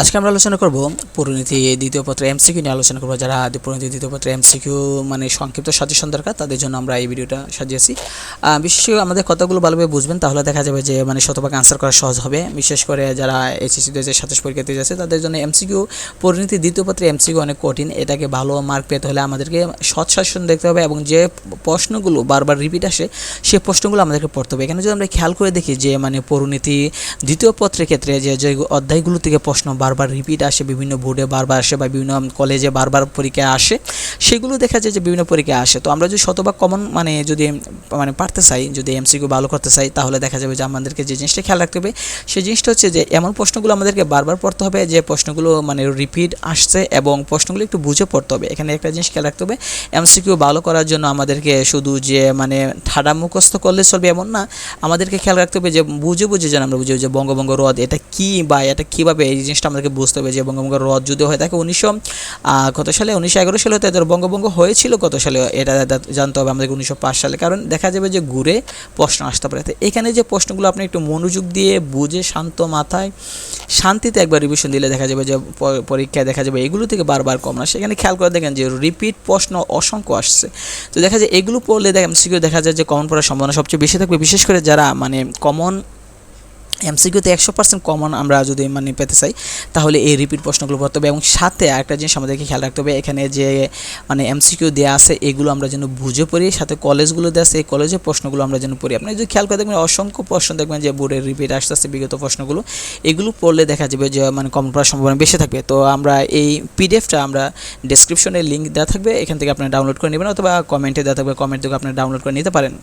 আজকে আমরা আলোচনা করব পরিণতি দ্বিতীয় পত্র এমসিকিউ নিয়ে আলোচনা করব। যারা পরিণতি দ্বিতীয় পত্র এমসিকিউ মানে সংক্ষিপ্ত সাজেশন দরকার, তাদের জন্য আমরা এই ভিডিওটা সাজিয়েছি। বিশেষ করে আমাদের কথাগুলো ভালোভাবে বুঝবেন, তাহলে দেখা যাবে যে মানে শতভাগ আনসার করা সহজ হবে। বিশেষ করে যারা এইচএসসি দু হাজার সাতাশ পরীক্ষাতে যাচ্ছে, তাদের জন্য এমসিকিউ পরিণতি দ্বিতীয় পত্রে এমসিকিউ অনেক কঠিন। এটাকে ভালো মার্ক পেতে হলে আমাদেরকে সৎ শাসন দেখতে হবে এবং যে প্রশ্নগুলো বারবার রিপিট আসে, সে প্রশ্নগুলো আমাদেরকে পড়তে হবে। এখানে যদি আমরা খেয়াল করে দেখি যে মানে পরিণতি দ্বিতীয় পত্রের ক্ষেত্রে যে যে অধ্যায়গুলো থেকে প্রশ্ন বারবার রিপিট আসে, বিভিন্ন বোর্ডে বারবার আসে বা বিভিন্ন কলেজে বারবার পরীক্ষায় আসে, সেগুলো দেখা যায় যে বিভিন্ন পরীক্ষায় আসে। তো আমরা যদি শতভাগ কমন মানে যদি মানে পারতে চাই, যদি এমসিকিউ ভালো করতে চাই, তাহলে দেখা যাবে যে আমাদেরকে যে জিনিসটা খেয়াল রাখতে হবে, সেই জিনিসটা হচ্ছে যে এমন প্রশ্নগুলো আমাদেরকে বারবার পড়তে হবে যে প্রশ্নগুলো মানে রিপিট আসছে এবং প্রশ্নগুলো একটু বুঝে পড়তে হবে। এখানে একটা জিনিস খেয়াল রাখতে হবে এমসিকিউ ভালো করার জন্য আমাদেরকে শুধু যে মানে ঠাডা মুখস্থ করলে চলবে এমন না, আমাদেরকে খেয়াল রাখতে হবে যে বুঝে বুঝে যেন আমরা বুঝি যে বঙ্গভঙ্গ হ্রদ এটা কি বা এটা কীভাবে এই জিনিসটা আমাদেরকে বুঝতে হবে যে বঙ্গভঙ্গ হ্রদ যদি হয়ে থাকে উনিশশো কত সালে? উনিশশো এগারো সালে হতে তাদের বঙ্গভঙ্গ হয়েছিল কত সালে? এটা জানতে হবে আমাদেরকে উনিশশো পাঁচ সালে। কারণ দেখা যাবে যে ঘুরে প্রশ্ন আসতে পারে। এখানে যে প্রশ্নগুলো আপনি একটু মনোযোগ দিয়ে বুঝে শান্ত মাথায় শান্তিতে একবার রিভিশন দিলে দেখা যাবে যে পরীক্ষায় দেখা যাবে এগুলো থেকে বারবার কম না। সেখানে খেয়াল করে দেখেন যে রিপিট প্রশ্ন অসংখ্য আসছে। তো দেখা যায় এগুলো পড়লে দেখা এমসিকিউ দেখা যায় যে কমন পড়ার সম্ভাবনা সবচেয়ে বেশি থাকবে। বিশেষ করে যারা মানে কমন এমসিকিউতে একশো পার্সেন্ট কমন আমরা যদি মানে পেতে চাই, তাহলে এই রিপিট প্রশ্নগুলো পড়তে হবে। এবং সাথে আরেকটা জিনিস আমাদেরকে খেয়াল রাখতে হবে, এখানে যে মানে এমসিকিউ দেওয়া আছে, এগুলো আমরা যেন বুঝে পড়ি, সাথে কলেজগুলো দেওয়া আছে, এই কলেজের প্রশ্নগুলো আমরা যেন পড়ি। আপনি যদি খেয়াল করে দেখবেন, অসংখ্য প্রশ্ন দেখবেন যে বোর্ডের রিপিট আসতে আসতে বিগত প্রশ্নগুলো, এগুলো পড়লে দেখা যাবে যে মানে কমন পড়ার সম্ভাবনা বেশি থাকবে। তো আমরা এই পিডিএফটা আমরা ডিসক্রিপশনে লিঙ্ক দেওয়া থাকবে, এখান থেকে আপনারা ডাউনলোড করে নেবেন, অথবা কমেন্টে দেওয়া থাকবে কমেন্ট থেকে আপনারা ডাউনলোড করে নিতে পারেন।